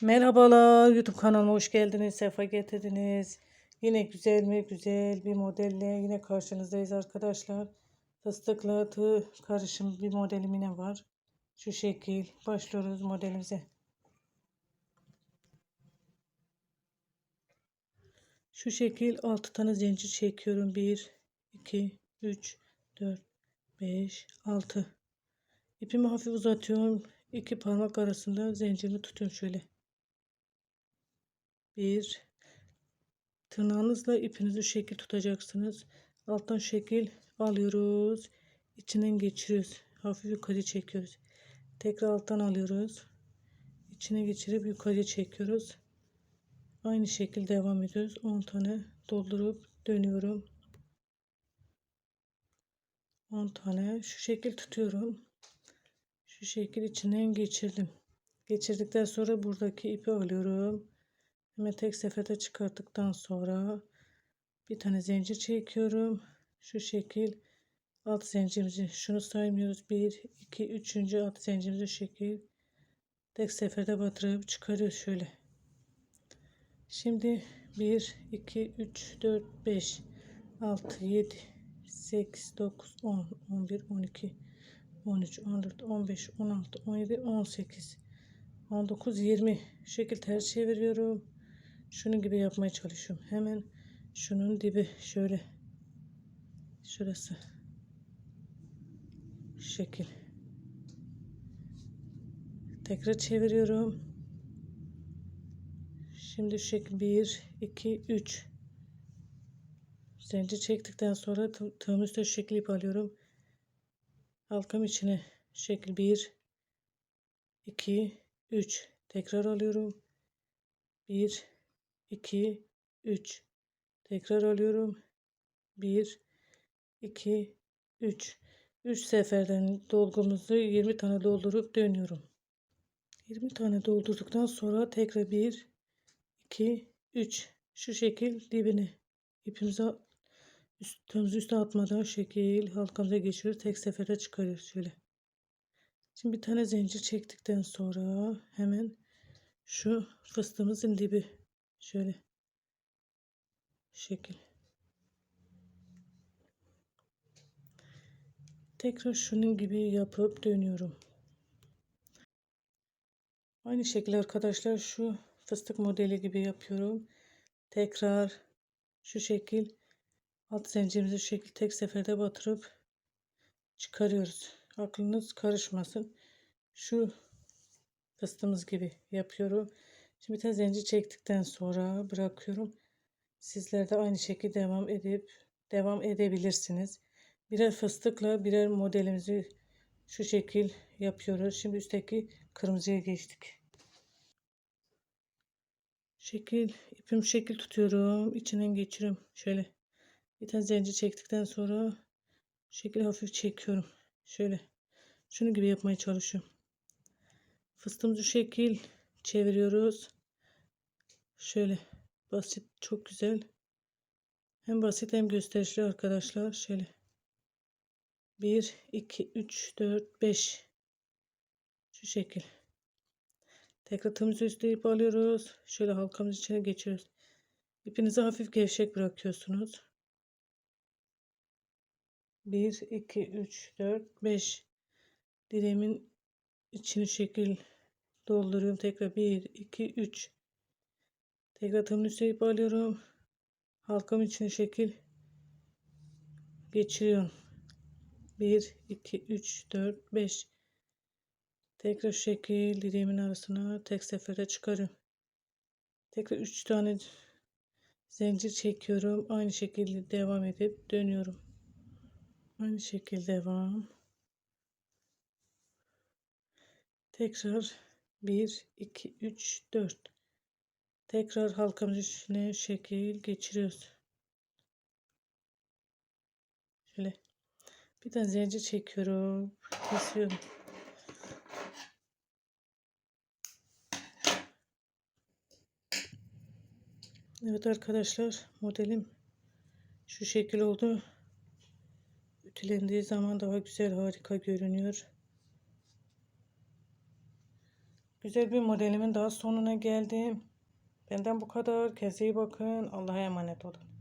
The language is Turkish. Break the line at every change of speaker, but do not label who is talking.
Merhabalar YouTube kanalıma hoş geldiniz. Sefa getirdiniz. Yine güzel mi güzel bir modelle yine karşınızdayız arkadaşlar. Fıstıkla tığ karışım bir modelim yine var. Şu şekil başlıyoruz modelimize. Şu şekil 6 tane zincir çekiyorum. 1, 2, 3, 4, 5, 6. ipimi hafif uzatıyorum. iki parmak arasında zincirimi tutuyorum şöyle bir tırnağınızla ipinizi şekil tutacaksınız. Alttan şekil alıyoruz. içinden geçiriyoruz. Hafif yukarı çekiyoruz. Tekrar alttan alıyoruz. içine geçirip yukarı çekiyoruz. Aynı şekilde devam ediyoruz. 10 tane doldurup dönüyorum. 10 tane şu şekil tutuyorum. Şu şekil içinden geçirdim. Geçirdikten sonra buradaki ipi alıyorum. Ve tek seferde çıkarttıktan sonra bir tane zincir çekiyorum. Şu şekil alt zincirimizi şunu saymıyoruz. 1 2 3. alt zincirimizi şekil tek seferde batırıp çıkarıyoruz şöyle. Şimdi 1 2 3 4 5 6 7 8 9 10 11 12 13 14 15 16 17 18 19 20 şekil ters çeviriyorum. Şunun gibi yapmaya çalışıyorum. Hemen şunun dibi şöyle. Şurası. Şu şekil. Tekrar çeviriyorum. Şimdi şu şekil 1, 2, 3. Zincir çektikten sonra tığım üstü şu şekil ip alıyorum. Halkam içine şekil 1, 2, 3. Tekrar alıyorum. 1, 2, 3. Tekrar alıyorum. 1, 2, 3. 3 seferden dolgumuzu 20 tane doldurup dönüyorum. 20 tane doldurduktan sonra tekrar 1, 2, 3. Şu şekil dibini ipimize üstümüzü üste atmadan şekil halkamıza geçiyoruz. Tek seferde çıkarıyoruz şöyle. Şimdi bir tane zincir çektikten sonra hemen şu fıstığımızın dibi Şöyle şekil. Tekrar şunun gibi yapıp dönüyorum. Aynı şekilde arkadaşlar şu fıstık modeli gibi yapıyorum. Tekrar şu şekil alt zincirimizi şekil tek seferde batırıp çıkarıyoruz. Aklınız karışmasın. Şu fıstığımız gibi yapıyorum. Şimdi tane zincir çektikten sonra bırakıyorum. Sizler de aynı şekilde devam edip devam edebilirsiniz. Birer fıstıkla birer modelimizi şu şekil yapıyoruz. Şimdi üstteki kırmızıya geçtik. Şekil ipim şekil tutuyorum. içinden geçiriyorum. Şöyle bir tane zincir çektikten sonra şekil hafif çekiyorum. Şöyle şunu gibi yapmaya çalışıyorum. Fıstığımızı şekil çeviriyoruz. Şöyle basit çok güzel. Hem basit hem gösterişli arkadaşlar. Şöyle 1, 2, 3, 4, 5 şu şekil. Tekrar tığımızı üstüne ip alıyoruz. Şöyle halkamız içine geçiyoruz. İpinizi hafif gevşek bırakıyorsunuz. 1, 2, 3, 4, 5 direğimin içini şekil dolduruyorum. Tekrar 1, 2, 3. Tekrar tığımın üstüne ip alıyorum. Halkam için şekil geçiriyorum. 1, 2, 3, 4, 5. Tekrar şekil direğimin arasına tek seferde çıkarıyorum. Tekrar 3 tane zincir çekiyorum. Aynı şekilde devam edip dönüyorum. Aynı şekilde devam. Tekrar 1 2 3 4 tekrar halkamızın üstüne şekil geçiriyoruz şöyle bir tane zincir çekiyorum kesiyorum Evet arkadaşlar modelim şu şekil oldu ütülendiği zaman daha güzel harika görünüyor Güzel bir modelimin daha sonuna geldim. Benden bu kadar. Kendinize iyi bakın. Allah'a emanet olun.